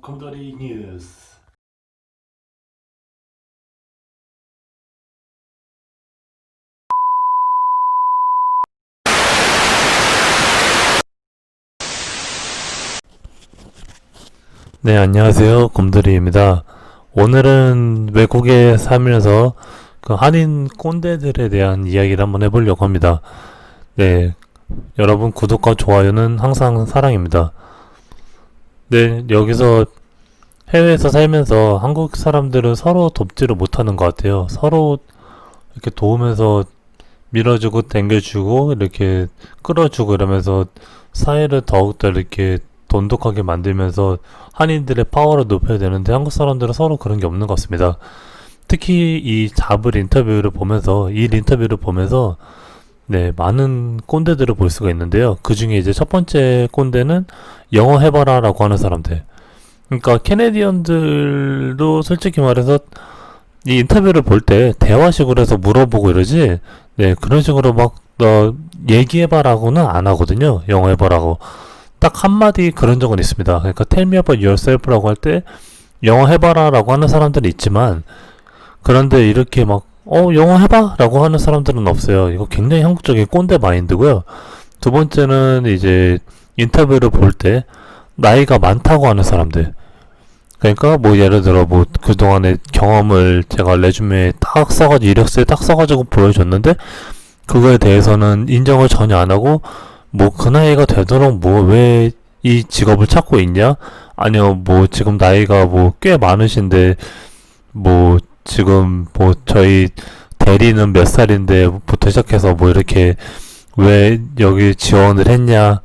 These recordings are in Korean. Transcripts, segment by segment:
곰돌이 뉴스 네, 안녕하세요. 곰돌이입니다. 오늘은 외국에 살면서 그 한인 꼰대들에 대한 이야기를 한번 해보려고 합니다. 네, 여러분 구독과 좋아요는 항상 사랑입니다. 네, 여기서 해외에서 살면서 한국 사람들은 서로 돕지를 못하는 것 같아요. 서로 이렇게 도우면서 밀어주고 당겨주고 이렇게 끌어주고 이러면서 사회를 더욱더 이렇게 돈독하게 만들면서 한인들의 파워를 높여야 되는데 한국 사람들은 서로 그런 게 없는 것 같습니다. 특히 이 잡을 인터뷰를 보면서 이 인터뷰를 보면서 네 많은 꼰대들을 볼 수가 있는데요. 그 중에 이제 첫 번째 꼰대는 영어 해봐라 라고 하는 사람들. 그러니까 캐네디언들도 솔직히 말해서 이 인터뷰를 볼 때 대화식으로 해서 물어보고 이러지. 네 그런 식으로 막 너 얘기해봐라고는 안 하거든요. 영어 해봐라고. 딱 한마디 그런 적은 있습니다. 그러니까 tell me about yourself라고 할 때 영어 해봐라라고 하는 사람들이 있지만 그런데 이렇게 막 어, 영어 해봐 라고 하는 사람들은 없어요. 이거 굉장히 한국적인 꼰대 마인드고요. 두 번째는 이제 인터뷰를 볼 때 나이가 많다고 하는 사람들. 그러니까 뭐 예를 들어 뭐 그동안의 경험을 제가 레주메에 딱 써가지고 이력서에 딱 써가지고 보여줬는데 그거에 대해서는 인정을 전혀 안 하고 뭐 그 나이가 되도록 뭐 왜 이 직업을 찾고 있냐? 아니요 뭐 지금 나이가 뭐 꽤 많으신데 뭐 지금 뭐 저희 대리는 몇 살인데부터 시작해서 뭐 이렇게 왜 여기 지원을 했냐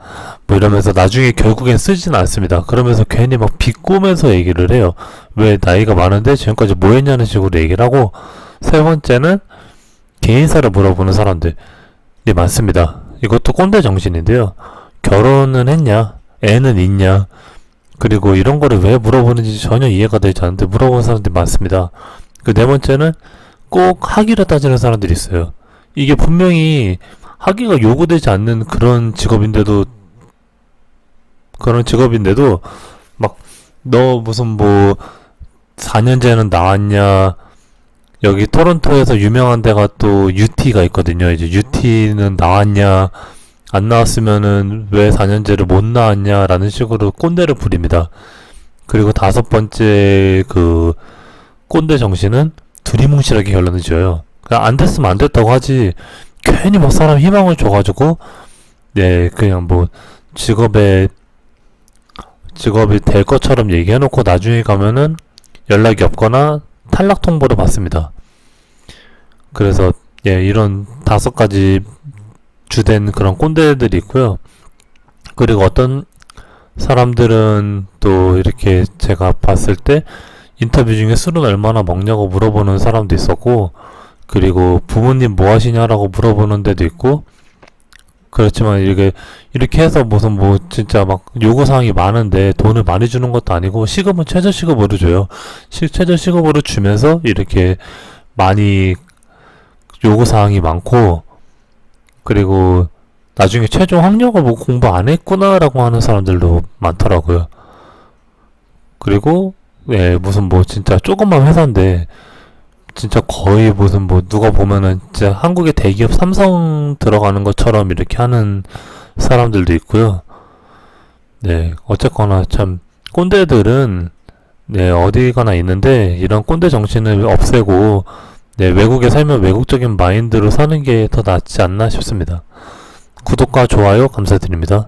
뭐 이러면서 나중에 결국엔 쓰지는 않습니다. 그러면서 괜히 막 비꼬면서 얘기를 해요. 왜 나이가 많은데 지금까지 뭐 했냐는 식으로 얘기를 하고 세 번째는 개인사를 물어보는 사람들 이 많습니다. 이것도 꼰대 정신인데요. 결혼은 했냐? 애는 있냐? 그리고 이런 거를 왜 물어보는지 전혀 이해가 되지 않는데 물어보는 사람들이 많습니다. 그 네 번째는 꼭 학위를 따지는 사람들이 있어요. 이게 분명히 학위가 요구되지 않는 그런 직업인데도 그런 직업인데도 막 너 무슨 뭐 4년제는 나왔냐 여기 토론토에서 유명한 데가 또 UT가 있거든요. 이제 UT는 나왔냐 안 나왔으면은 왜 4년제를 못 나왔냐라는 식으로 꼰대를 부립니다. 그리고 다섯 번째 그 꼰대 정신은 두리뭉실하게 결론을 지어요. 그냥 안 됐으면 안 됐다고 하지 괜히 막 사람 희망을 줘가지고 네 그냥 뭐 직업에 직업이 될 것처럼 얘기해놓고 나중에 가면은 연락이 없거나 탈락 통보를 받습니다. 그래서 예 이런 다섯 가지 주된 그런 꼰대들이 있고요. 그리고 어떤 사람들은 또 이렇게 제가 봤을 때 인터뷰 중에 술은 얼마나 먹냐고 물어보는 사람도 있었고 그리고 부모님 뭐 하시냐라고 물어보는 데도 있고 그렇지만 이게 이렇게 해서 무슨 뭐 진짜 막 요구 사항이 많은데 돈을 많이 주는 것도 아니고 시급은 최저 시급으로 줘요. 시, 최저 시급으로 주면서 이렇게 많이 요구 사항이 많고 그리고 나중에 최종 학력을 보고 공부 안 했구나라고 하는 사람들도 많더라고요. 그리고 예, 무슨 뭐 진짜 조그만 회사인데 진짜 거의 무슨 뭐 누가 보면은 진짜 한국의 대기업 삼성 들어가는 것처럼 이렇게 하는 사람들도 있고요. 네, 어쨌거나 참 꼰대들은 네, 어디 가나 있는데 이런 꼰대 정신을 없애고 네, 외국에 살면 외국적인 마인드로 사는 게 더 낫지 않나 싶습니다. 구독과 좋아요 감사드립니다.